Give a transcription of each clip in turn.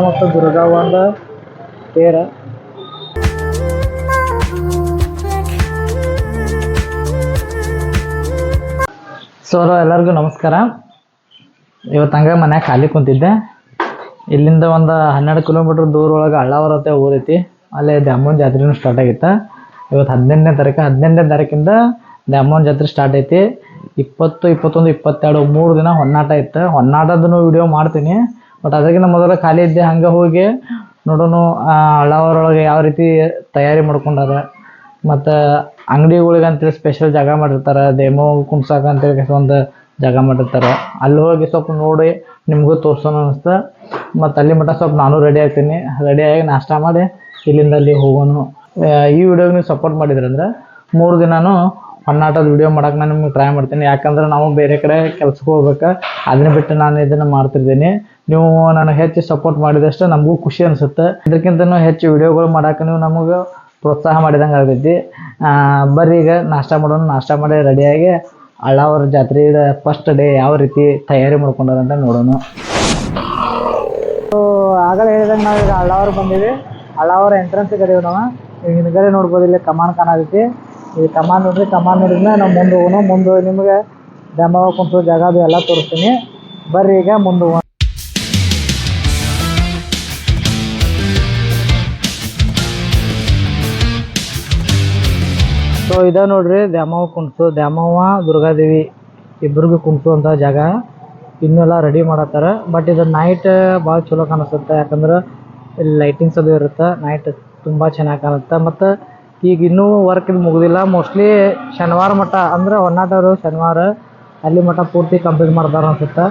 ಮತ್ತು ಒಂದು ತೇರ. ಸೊ ಎಲ್ಲರಿಗೂ ನಮಸ್ಕಾರ. ಇವತ್ತು ಹಂಗೆ ಮನ್ಯಾಗ ಖಾಲಿ ಕುಂತಿದ್ದೆ. ಇಲ್ಲಿಂದ ಒಂದು ಹನ್ನೆರಡು ಕಿಲೋಮೀಟ್ರ್ ದೂರ ಒಳಗೆ ಹಳ್ಳಾವರತ್ತೆ ಊರೈತಿ. ಅಲ್ಲೇ ದ್ಯಾಮೋನ್ ಜಾತ್ರೆನೂ ಸ್ಟಾರ್ಟ್ ಆಗಿತ್ತು. ಇವತ್ತು ಹದಿನೆಂಟನೇ ತಾರೀಕು, ಹದಿನೆಂಟನೇ ತಾರೀಕಿಂದ ದ್ಯಾಮೋನ್ ಜಾತ್ರೆ ಸ್ಟಾರ್ಟ್ ಐತಿ. ಇಪ್ಪತ್ತು, ಇಪ್ಪತ್ತೊಂದು, ಇಪ್ಪತ್ತೆರಡು, ಮೂರು ದಿನ ಹೊನ್ನಾಟ ಇತ್ತು. ಹೊನ್ನಾಟದನ್ನು ವಿಡಿಯೋ ಮಾಡ್ತೀನಿ. ಬಟ್ ಅದಕ್ಕಿಂತ ಮೊದಲು ಖಾಲಿ ಇದ್ದೆ, ಹಂಗೆ ಹೋಗಿ ನೋಡೋಣ ಹಳ್ಳಾವರೊಳಗೆ ಯಾವ ರೀತಿ ತಯಾರಿ ಮಾಡ್ಕೊಂಡಾರ. ಮತ್ತು ಅಂಗಡಿಗಳಿಗೆ ಅಂತೇಳಿ ಸ್ಪೆಷಲ್ ಜಾಗ ಮಾಡಿರ್ತಾರೆ ಡೆಮೋ ಕುಣ್ಸಕ್ಕೆ ಅಂತೇಳಿ ಒಂದು ಜಾಗ ಮಾಡಿರ್ತಾರೆ. ಅಲ್ಲಿ ಹೋಗಿ ಸ್ವಲ್ಪ ನೋಡಿ ನಿಮಗೂ ತೋರ್ಸೋಣ ಅನಿಸ್ತು ಮತ್ತು ಅಲ್ಲಿ ಮಟ್ಟ ಸ್ವಲ್ಪ ನಾನು ರೆಡಿ ಆಗ್ತೀನಿ. ರೆಡಿಯಾಗಿ ನಾಷ್ಟ ಮಾಡಿ ಇಲ್ಲಿಂದ ಅಲ್ಲಿ ಹೋಗೋಣ ಈ ವಿಡಿಯೋಗೆ ನೀವು ಸಪೋರ್ಟ್ ಮಾಡಿದ್ರಂದ್ರೆ ಮೂರು ದಿನಾನು ಹೊನ್ನಾಟದ ವಿಡಿಯೋ ಮಾಡಕ್ಕೆ ನಾನು ನಿಮ್ಗೆ ಟ್ರೈ ಮಾಡ್ತೀನಿ. ಯಾಕಂದ್ರೆ ನಾವು ಬೇರೆ ಕಡೆ ಕೆಲ್ಸಕ್ಕೆ ಹೋಗ್ಬೇಕು. ಅದನ್ನ ಬಿಟ್ಟು ನಾನು ಇದನ್ನು ಮಾಡ್ತಿರ್ತೀನಿ. ನೀವು ನಾನು ಹೆಚ್ಚು ಸಪೋರ್ಟ್ ಮಾಡಿದಷ್ಟು ನಮಗೂ ಖುಷಿ ಅನಿಸುತ್ತೆ. ಇದಕ್ಕಿಂತನೂ ಹೆಚ್ಚು ವಿಡಿಯೋಗಳು ಮಾಡಕ್ಕೆ ನೀವು ನಮಗೆ ಪ್ರೋತ್ಸಾಹ ಮಾಡಿದಂಗೆ ಆಗ್ತೈತಿ ಬರ್ರಿ ಈಗ ನಾಷ್ಟ ಮಾಡೋಣ. ನಾಷ್ಟ ಮಾಡಿ ರೆಡಿಯಾಗಿ ಅಳ್ಳಾವರ ಜಾತ್ರೆ ಫಸ್ಟ್ ಡೇ ಯಾವ ರೀತಿ ತಯಾರಿ ಮಾಡ್ಕೊಂಡಾರ ಅಂತ ನೋಡೋಣ. ಆಗಲೇ ಹೇಳಿದಂಗೆ ನಾವು ಈಗ ಅಳ್ಳಾವರ ಬಂದೀವಿ. ಅಳ್ಳಾವರ ಎಂಟ್ರೆನ್ಸ್ ಕಡೆ ನಾವು ಹಿಂದ್ಗಡೆ ನೋಡ್ಬೋದು, ಇಲ್ಲಿ ಕಮಾನ್ ಕಾಣತೈತಿ ಈ ಕಮಾನ್ ನೋಡ್ರಿ, ಕಮಾನ್ ನೋಡಿದ್ಮೇಲೆ ನಾವು ಮುಂದೆ ಹೋಗೋಣ, ಮುಂದೆ ನಿಮಗೆ ಡ್ಯಾಮ್ ಕುಂತು ಜಾಗ ಅದು ಎಲ್ಲ ತೋರಿಸ್ತೀನಿ. ಬರ್ರಿ ಈಗ ಮುಂದೆ ಹೋಗೋಣ. ಸೊ ಇದ ನೋಡ್ರಿ, ದ್ಯಾಮವ್ವ ಕುಣ್ಸು ದ್ಯಾಮವ್ವ, ದುರ್ಗಾದೇವಿ ಇಬ್ಬರಿಗೂ ಕುಣ್ಸುವಂಥ ಜಾಗ. ಇನ್ನೆಲ್ಲ ರೆಡಿ ಮಾಡತ್ತಾರ. ಬಟ್ ಇದು ನೈಟ್ ಭಾಳ ಚಲೋ ಕಾಣಿಸುತ್ತೆ. ಯಾಕಂದ್ರೆ ಇಲ್ಲಿ ಲೈಟಿಂಗ್ಸ್ ಅದು ಇರುತ್ತೆ. ನೈಟ್ ತುಂಬ ಚೆನ್ನಾಗಿ ಕಾಣುತ್ತೆ. ಮತ್ತು ಈಗ ಇನ್ನೂ ವರ್ಕ್ ಇದು ಮುಗಿದಿಲ್ಲ. ಮೋಸ್ಟ್ಲಿ ಶನಿವಾರ ಮಟ್ಟ ಅಂದ್ರೆ ಹೊನ್ನಾಟವರು ಶನಿವಾರ ಅಲ್ಲಿ ಮಟ್ಟ ಪೂರ್ತಿ ಕಂಪ್ಲೀಟ್ ಮಾಡ್ತಾರೆ ಅನ್ಸುತ್ತೆ.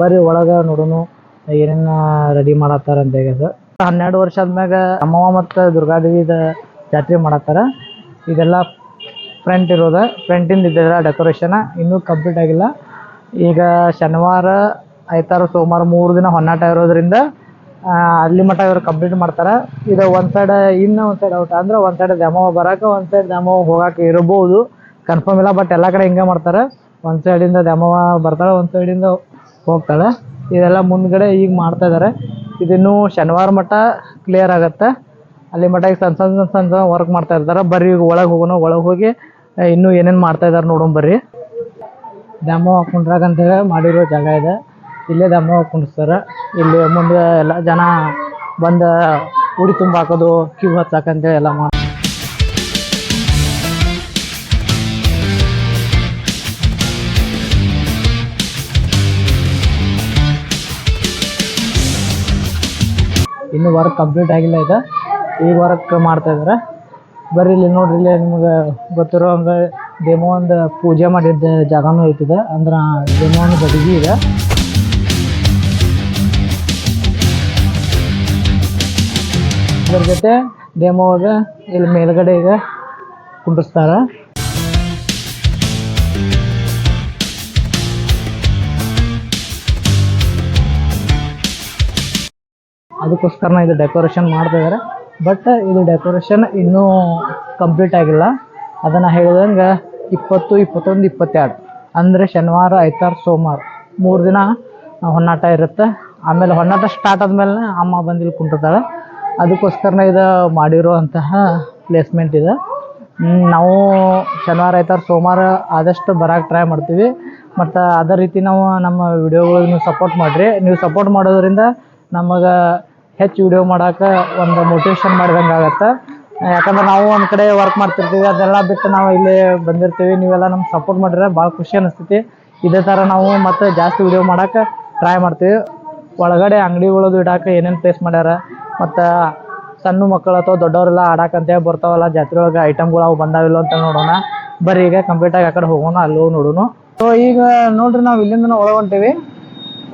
ಬರೀ ಒಳಗೆ ನೋಡೋನು ಏನೇನು ರೆಡಿ ಮಾಡತ್ತಾರ ಅಂತ ಹೇಗೆ ಸರ್. ಹನ್ನೆರಡು ವರ್ಷ ಆದ್ಮ್ಯಾಗ ಅಮ್ಮವ ಮತ್ತು ದುರ್ಗಾದೇವಿದ ಜಾತ್ರೆ ಮಾಡತ್ತಾರ. ಇದೆಲ್ಲ ಫ್ರಂಟ್ ಇರೋದ. ಫ್ರಂಟಿಂದ ಇದೆಲ್ಲ ಡೆಕೋರೇಷನ್ ಇನ್ನೂ ಕಂಪ್ಲೀಟ್ ಆಗಿಲ್ಲ. ಈಗ ಶನಿವಾರ ಐತಾರ ಸೋಮವಾರ ಮೂರು ದಿನ ಹೊನ್ನಾಟ ಇರೋದ್ರಿಂದ ಅಲ್ಲಿ ಮಟ್ಟ ಇವ್ರು ಕಂಪ್ಲೀಟ್ ಮಾಡ್ತಾರೆ. ಇದು ಒಂದು ಸೈಡ್ ಇನ್ನು ಒಂದು ಸೈಡ್ ಔಟ್ ಅಂದ್ರೆ ಒಂದು ಸೈಡ್ ದ್ಯಾಮವ್ವ ಬರಕ್ಕೆ ಒಂದು ಸೈಡ್ ದ್ಯಾಮವ್ವ ಹೋಗಕ್ಕೆ ಇರ್ಬೋದು. ಕನ್ಫರ್ಮ್ ಇಲ್ಲ ಬಟ್ ಎಲ್ಲ ಕಡೆ ಹಿಂಗೆ ಮಾಡ್ತಾರೆ. ಒಂದು ಸೈಡಿಂದ ದ್ಯಾಮವ್ವ ಬರ್ತಾಳೆ, ಒಂದು ಸೈಡಿಂದ ಹೋಗ್ತಾಳೆ. ಇದೆಲ್ಲ ಮುಂದ್ಗಡೆ ಈಗ ಮಾಡ್ತಾ ಇದ್ದಾರೆ ಇದನ್ನು ಶನಿವಾರ ಮಟ್ಟ ಕ್ಲಿಯರ್ ಆಗುತ್ತೆ. ಅಲ್ಲಿ ಮಟ್ಟ ಈಗ ಸಣ್ಣ ಸಣ್ಣ ಸಣ್ಣ ಸಣ್ಣ ವರ್ಕ್ ಮಾಡ್ತಾ ಇರ್ತಾರೆ. ಬರ್ರಿ ಈಗ ಒಳಗೆ ಹೋಗೋಣ, ಒಳಗೆ ಹೋಗಿ ಇನ್ನೂ ಏನೇನು ಮಾಡ್ತಾ ಇದ್ದಾರೆ ನೋಡೋಣ ಬರ್ರಿ. ದ್ಯಾಮೋ ಕುಂಡ್ರಾಗ ಅಂತೇಳಿ ಮಾಡಿರೋ ಜಾಗ ಇದೆ. ಇಲ್ಲೇ ದಮ್ಮ ಕುಂಡಿಸ್ತಾರೆ ಇಲ್ಲಿ ಮುಂದೆ ಎಲ್ಲ ಜನ ಬಂದು ಉಡಿ ತುಂಬ ಹಾಕೋದು, ಕ್ಯೂ ಹಚ್ಚಾಕಂತೇಳಿ ಎಲ್ಲ ಮಾಡಿ ಇನ್ನು ವರ್ಕ್ ಕಂಪ್ಲೀಟ್ ಆಗಿಲ್ಲ ಇದೆ ಈಗ ವರ್ಕ್ ಮಾಡ್ತಾ ಇದ್ದಾರೆ ಬರ್ರಿ ಇಲ್ಲಿ ನೋಡ್ರಿ, ಇಲ್ಲಿ ನಿಮ್ಗೆ ಗೊತ್ತಿರೋ ಹಂಗೆ ಡೆಮೋ ಒಂದು ಪೂಜೆ ಮಾಡಿದ್ದ ಜಾಗನೂ ಐತಿದೆ. ಅಂದ್ರೆ ಡೆಮೋ ಒಂದು ಬಡಗಿ ಇದೆ. ಅದ್ರ ಜೊತೆ ಡೆಮೋವಾಗ ಇಲ್ಲಿ ಮೇಲ್ಗಡೆ ಈಗ ಕುಂಡಿಸ್ತಾರ ಅದಕ್ಕೋಸ್ಕರ ಇದು ಡೆಕೋರೇಷನ್ ಮಾಡ್ತಾ ಇದ್ದಾರೆ ಬಟ್ ಇದು ಡೆಕೋರೇಷನ್ ಇನ್ನೂ ಕಂಪ್ಲೀಟ್ ಆಗಿಲ್ಲ. ಅದನ್ನು ಹೇಳಿದಂಗೆ ಇಪ್ಪತ್ತು, ಇಪ್ಪತ್ತೊಂದು, ಇಪ್ಪತ್ತೆರಡು. ಅಂದರೆ ಶನಿವಾರ ಐತಾರು ಸೋಮವಾರ. ಮೂರು ದಿನ ಹೊನ್ನಾಟ ಇರುತ್ತೆ. ಆಮೇಲೆ ಹೊನ್ನಾಟ ಸ್ಟಾರ್ಟ್ ಆದಮೇಲೆ ಅಮ್ಮ ಬಂದು ಇಲ್ಲಿ ಅದಕ್ಕೋಸ್ಕರ ಇದು ಮಾಡಿರುವಂತಹ ಪ್ಲೇಸ್ಮೆಂಟ್ ಇದು. ನಾವು ಶನಿವಾರ ಆಯ್ತಾರೆ ಸೋಮವಾರ ಆದಷ್ಟು ಬರೋಕೆ ಟ್ರೈ ಮಾಡ್ತೀವಿ. ಮತ್ತು ಅದೇ ರೀತಿ ನಾವು ನಮ್ಮ ವಿಡಿಯೋಗಳಿಗೆ ಸಪೋರ್ಟ್ ಮಾಡಿರಿ. ನೀವು ಸಪೋರ್ಟ್ ಮಾಡೋದ್ರಿಂದ ನಮಗೆ ಹೆಚ್ಚು ವಿಡಿಯೋ ಮಾಡೋಕೆ ಒಂದು ಮೋಟಿವೇಶನ್ ಮಾಡಿದಂಗೆ ಆಗುತ್ತೆ. ಯಾಕಂದ್ರೆ ನಾವು ಒಂದು ಕಡೆ ವರ್ಕ್ ಮಾಡ್ತಿರ್ತೀವಿ, ಅದೆಲ್ಲ ಬಿಟ್ಟು ನಾವು ಇಲ್ಲಿ ಬಂದಿರ್ತೀವಿ. ನೀವೆಲ್ಲ ನಮ್ಗೆ ಸಪೋರ್ಟ್ ಮಾಡಿದ್ರೆ ಭಾಳ ಖುಷಿ ಅನಿಸ್ತೈತಿ. ಇದೇ ಥರ ನಾವು ಮತ್ತೆ ಜಾಸ್ತಿ ವಿಡಿಯೋ ಮಾಡೋಕೆ ಟ್ರೈ ಮಾಡ್ತೀವಿ. ಒಳಗಡೆ ಅಂಗಡಿಗಳದು ಇಡಾಕ ಏನೇನು ಪ್ಲೇಸ್ ಮಾಡ್ಯಾರ ಮತ್ತು ಸಣ್ಣ ಮಕ್ಕಳು ಅಥವಾ ದೊಡ್ಡವರೆಲ್ಲ ಆಡಾಕಂತ ಬರ್ತಾವಲ್ಲ ಜಾತ್ರೆ ಒಳಗೆ ಐಟಮ್ಗಳು ಅವು ಬಂದಾವಿಲ್ಲ ಅಂತ ನೋಡೋಣ. ಬರ್ರಿ ಈಗ ಕಂಪ್ಲೀಟಾಗಿ ಆ ಕಡೆ ಹೋಗೋಣ, ಅಲ್ಲಿ ನೋಡೋಣ. ಸೊ ಈಗ ನೋಡ್ರಿ ನಾವು ಇಲ್ಲಿಂದ ಒಳಗೆ ಹೊಂಟೀವಿ.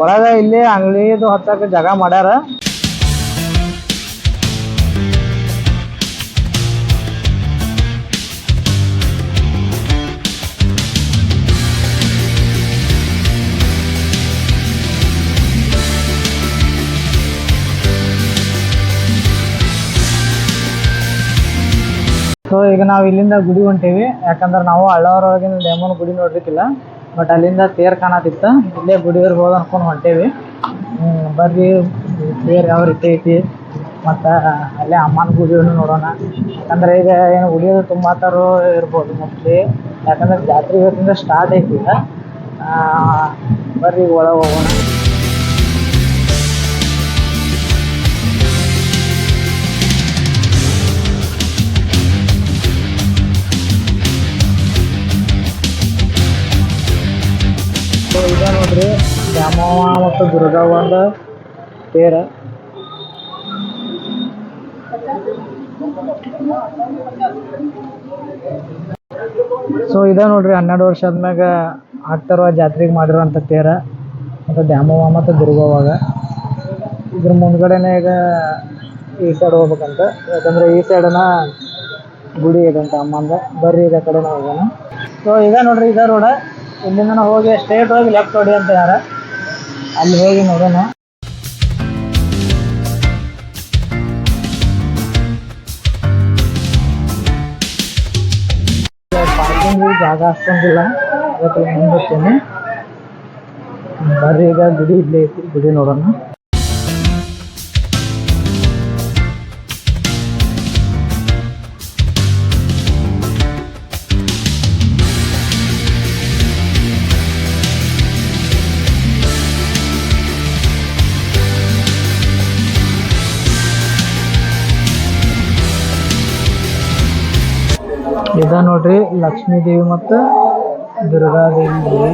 ಒಳಗೆ ಇಲ್ಲಿ ಅಂಗಡಿದು ಹಚ್ಚಕ್ಕೆ ಜಾಗ ಮಾಡ್ಯಾರ. ಸೊ ಈಗ ನಾವು ಇಲ್ಲಿಂದ ಗುಡಿ ಹೊಂಟೇವಿ. ಯಾಕಂದ್ರೆ ನಾವು ಹಳ್ಳವರೊಳಗಿನ ಡ್ಯಾಮನ್ ಗುಡಿ ನೋಡ್ಲಿಕ್ಕಿಲ್ಲ. ಬಟ್ ಅಲ್ಲಿಂದ ತೇರ್ ಕಾಣತಿತ್ತು. ಇಲ್ಲೇ ಗುಡಿಯವ್ರಿಗೆ ಇರ್ಬೋದು ಅನ್ಕೊಂಡು ಹೊಂಟೇವಿ. ಬರ್ರಿ. ತೇರ್ ಯಾವ ರೀತಿ ಐತಿ? ಮತ್ತು ಅಲ್ಲೇ ಅಮ್ಮನ ಗುಡಿಯನ್ನು ನೋಡೋಣ. ಯಾಕಂದ್ರೆ ಈಗ ಏನು ಉಳಿಯೋದು ತುಂಬ ಥರ ಇರ್ಬೋದು ಮೋಸ್ಟ್ಲಿ. ಯಾಕಂದ್ರೆ ಜಾತ್ರೆ ಇವತ್ತಿಂದ ಸ್ಟಾರ್ಟ್ ಐತಿ ಈಗ. ಬರ್ರಿ ಒಳಗೆ ಹೋಗೋಣ. ಸೊ ಈಗ ನೋಡ್ರಿ ದ್ಯಾಮವ್ವ ಮತ್ತು ದುರ್ಗವ್ವಂದ ತೇರ ಸೊ ಇದ ನೋಡ್ರಿ, ಹನ್ನೆರಡು ವರ್ಷ ಆದ್ಮ್ಯಾಗ ಆಗ್ತಾರೋ ಜಾತ್ರೆಗೆ ಮಾಡಿರುವಂತ ತೇರ ಮತ್ತು ದ್ಯಾಮವ್ವ ಮತ್ತು ದುರ್ಗವ್ವಾಗ. ಇದ್ರ ಮುಂದ್ಗಡೆನೆ ಈಗ ಈ ಸೈಡ್ ಹೋಗ್ಬೇಕಂತ. ಯಾಕಂದ್ರೆ ಈ ಸೈಡನ ಗುಡಿ ಇದೆ ಅಂತ ಅಮ್ಮಂದ. ಬರ್ರಿ, ಇದ ಕಡೆನ ಹೋಗೋಣ. ಸೊ ಈಗ ನೋಡ್ರಿ, ಇದ ರೋಡ ಇಲ್ಲಿಂದ ಹೋಗಿ ಸ್ಟ್ರೇಟ್ ಹೋಗಿ ಲೆಫ್ಟ್ ಹೊಡಿ ಅಂತ ಯಾರ ಅಲ್ಲಿ ಹೋಗಿ ನೋಡೋಣ. ಜಾಗ ಅಷ್ಟೊಂದಿಲ್ಲ ಅದಕ್ಕೆ ಮುಂದೆ ಬರ್ರಿ ಈಗ ಗುಡಿ ಇಲ್ಲೇ ಐತಿ, ಗುಡಿ ನೋಡೋಣ. ಇದ ನೋಡ್ರಿ ಲಕ್ಷ್ಮೀ ದೇವಿ ಮತ್ತು ದುರ್ಗಾದೇವಿ.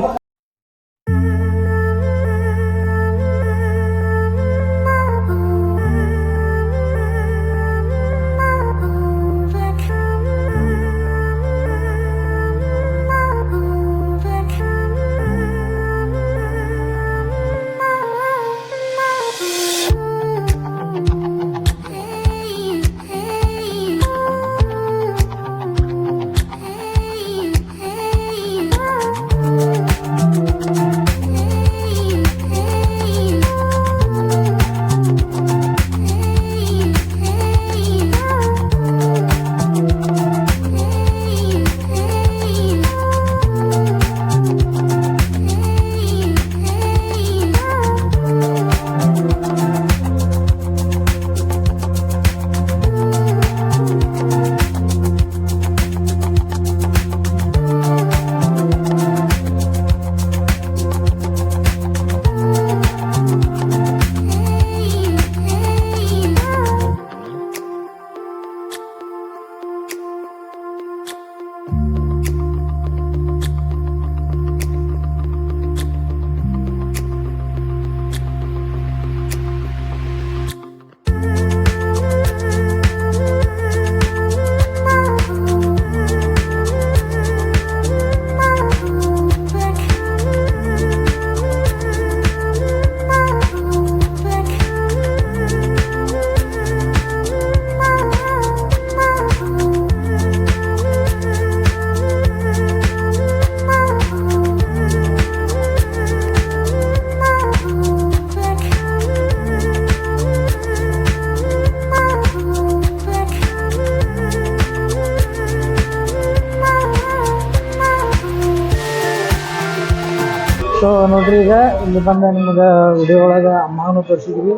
ಸೊ ನೋಡ್ರಿ ಈಗ ಇಲ್ಲಿ ಬಂದ ನಿಮ್ಗೆ ವಿಡಿಯೋ ಒಳಗೆ ಅಮ್ಮನೂ ತೋರಿಸಿದ್ವಿ,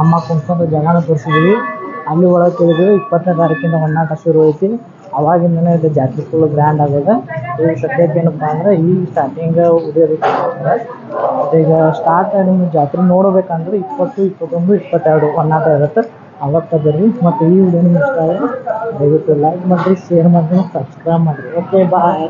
ಅಮ್ಮ ಕುಂತ್ಕೊಂಡು ಜಾಗನೂ ತೋರಿಸಿದ್ವಿ. ಅಲ್ಲಿ ಒಳಗೆ ಕೇಳಿದ್ವಿ, ಇಪ್ಪತ್ತನೇ ತಾರೀಕಿಂದ ಹೊನ್ನಾಟ ಶುರು ಐತಿ. ಅವಾಗಿಂದನೇ ಇದು ಜಾತ್ರೆ ಫುಲ್ ಗ್ರ್ಯಾಂಡ್ ಆಗಿದೆ. ಈಗ ಸದ್ಯಕ್ಕೆ ಏನಪ್ಪ ಅಂದ್ರೆ ಈ ಸ್ಟಾರ್ಟಿಂಗ್ ಉಡಿಯೋದಕ್ಕೆ ಈಗ ಸ್ಟಾರ್ಟ್ ನಿಮ್ಗೆ ಜಾತ್ರೆ ನೋಡಬೇಕಂದ್ರೆ ಇಪ್ಪತ್ತು, ಇಪ್ಪತ್ತೊಂದು, ಇಪ್ಪತ್ತೆರಡು ಹೊನ್ನಾಟ ಇರುತ್ತೆ. ಅವತ್ತ ಬರ್ರಿ. ಮತ್ತು ಈ ವಿಡಿಯೋ ನಿಮ್ಗೆ ಇಷ್ಟ ಆದರೆ ದಯವಿಟ್ಟು ಲೈಕ್ ಮಾಡಿರಿ ಶೇರ್ ಮಾಡಿರಿ ಸಬ್ಸ್ಕ್ರೈಬ್ ಮಾಡಿರಿ. Okay bye